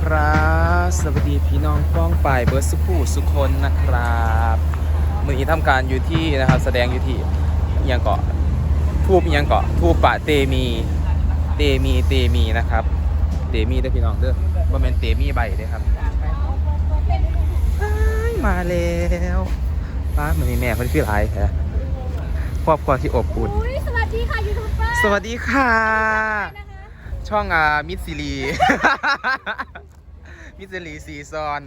ครับ สวัสดีพี่น้องป้องป่ายเบิร์ดสุขูสุคนนะครับมือนี้ทำการอยู่ที่นะครับ แสดงอยู่ที่อิหยังเกาะทูบอิหยังเกาะทูบปะเตมีเตมีเตมีนะครับ เตมีเด้อพี่น้องเด้อบ่แม่นเตมีใบเด้อครับอ้ายมาแล้วป้ามันมีแม่เพิ่นคือหลายแท้ครอบครัวที่อบอุ่นอุ้ยสวัสดีค่ะยูทูบเบอร์สวัสดีค่ะนะคะช่องอ่ามิดซิลี มิดซิลีซีซอน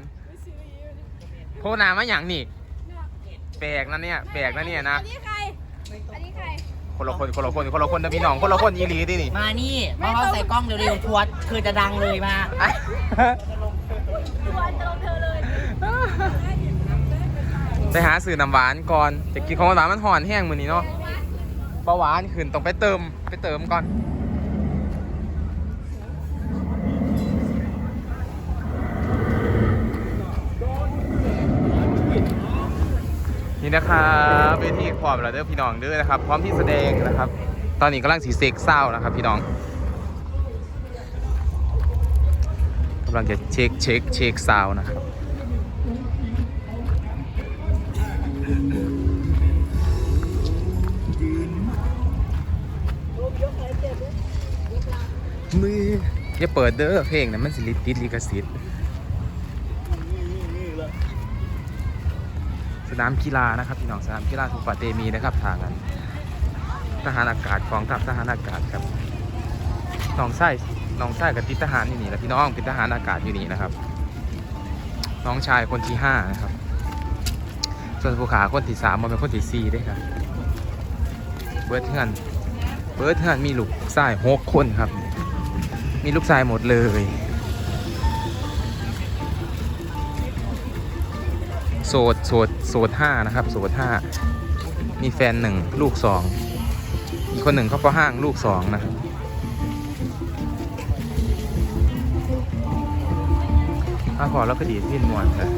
โพนามาอย่างนี่แปลกนะเนี่ยแปลกนะเนี่ยนะอันนี้ใคร อันนี้ใคร คนละคนคนละคนคนละคนนะพี่น้องคนละคนอีหลีดินี่มานี่มาเขาใส่กล้องเร็วๆทวดคือจะดังเลยมาตัวจะลงเธอเลยไปหาสื่อน้ำหวานก่อนจะกินของหวานมันห่อนแห้งมือนี้เนาะเบาหวานขึ้นต้องไปเติมไปเติมก่อน นี่นะครับเวทีพร้อมแล้วเด้อพี่น้องเด้อนะครับ พร้อมที่แสดงนะครับ ตอนนี้กำลังสีเซ็กเศร้านะครับ พี่น้องกำลังจะเช็คเช็คเช็คซาวน์นะครับมืออย่าเปิดเด้อเพลงนะมันสิลิติดลิขสิทธิ์ สนามกีฬานะครับพี่น้องสนามกีฬาทุปาเตมีนะครับทางนั้นทหารอากาศกองทัพทหารอากาศครับน้องไส้น้องไส้กับติดทหารอยู่นี่แหละพี่น้องเป็นทหารอากาศอยู่นี่นะครับ น้องชายคนที่ห้านะครับ ส่วนผู้ขาคนที่สามมันเป็นคนที่สี่ด้วยครับเบิร์ดเทือนเบิร์ดเทือนมีลูกชายหกคนครับ มีลูกชายหมดเลย โสดโสดโสดห้านะครับ โสดห้ามีแฟนหนึ่งลูกสองอีกคนหนึ่งเขาก็ห้างลูกสองนะครับมาพอแล้วก็ดีดพินมวนเลย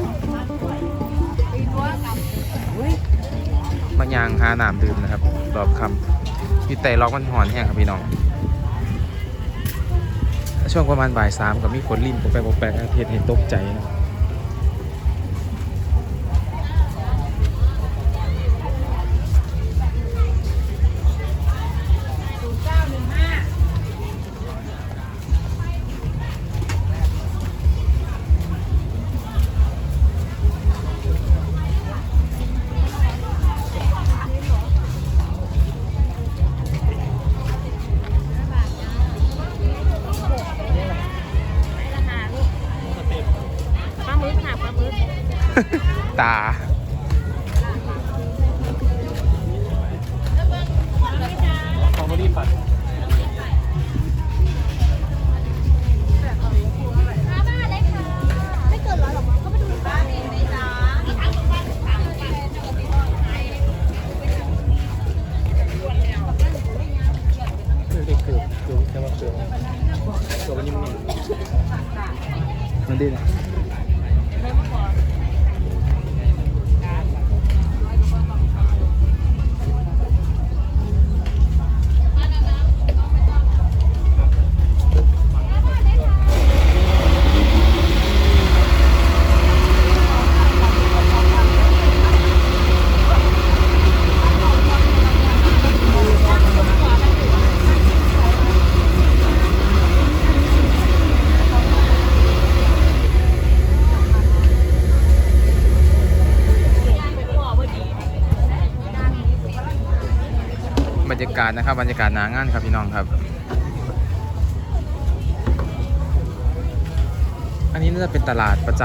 มายางหาน้ำดื่มนะครับรอบคำมีแต่ล็อกมันหอนแห้งครับพี่น้อง ช่วงประมาณบ่ายสามก็มีฝนริมปกแปกปกแปกเทศเห็นตกใจนะ ตา กาศนะครับ บรรยากาศหนางานครับพี่น้องครับ อันนี้น่าจะเป็นตลาดประจ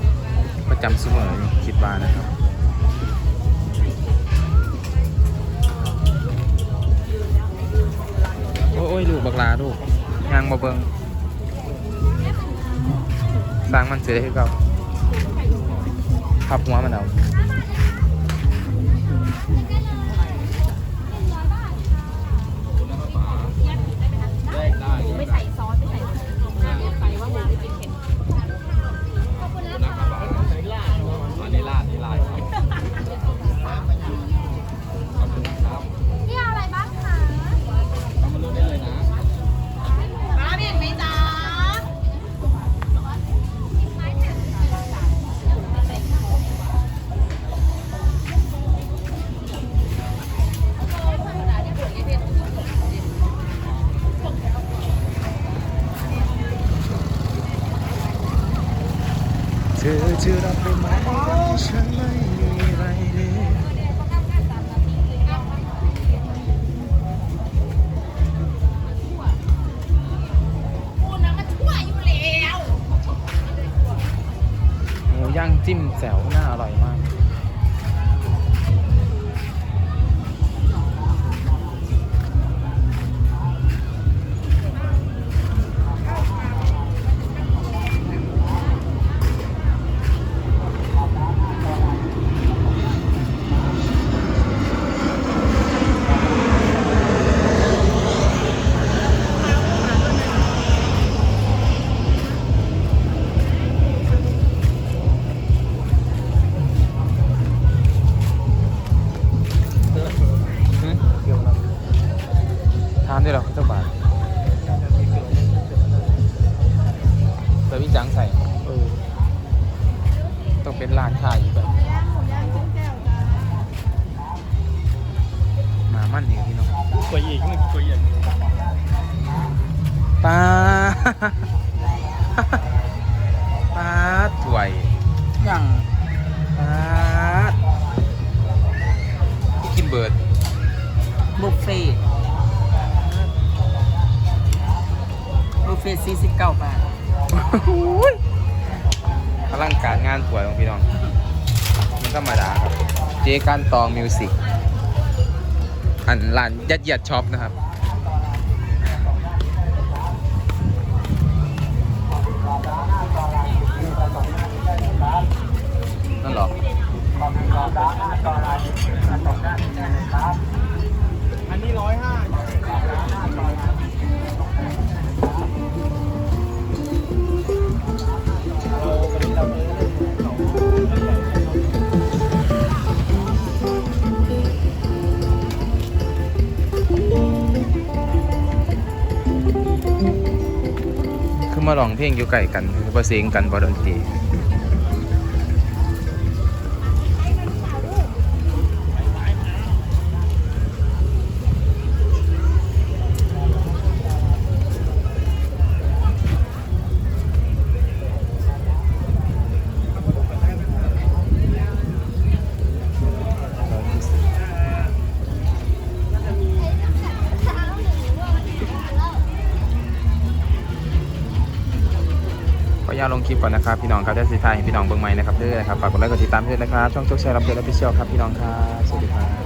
ำประจำเสมอคิดว่านะครับโอ้ยลูกบักลาลูกยางมาเบิงสร้างมันเสียได้คือเก่าพับหัวมันเอา เธอ ตัวใหญ่ปลาปลาถวยอย่างปลากินเบิร์ดบุฟเฟ่ต์บุฟเฟ่สี่สิบเก้าบาทอลังการงานสวยของพี่น้องมันธรรมดาครับ เจการตองมิวสิก อันร้านยัดเยียดช็อปนะครับนั่นหรอ คือมาลองเพลงอยู่ไก่กันคือประเสียงกันบอดนตรี ญาตลงคลิปก่อนนะครับพี่น้องครับได้สิทายพี่น้องเบิ้งใหม่นะครับเด้อนะครับฝากกดไลค์กดติดตามด้วยนะครับช่องโชคชัยรับเพื่อนและพิเชียวครับพี่น้องครับสวัสดีครับ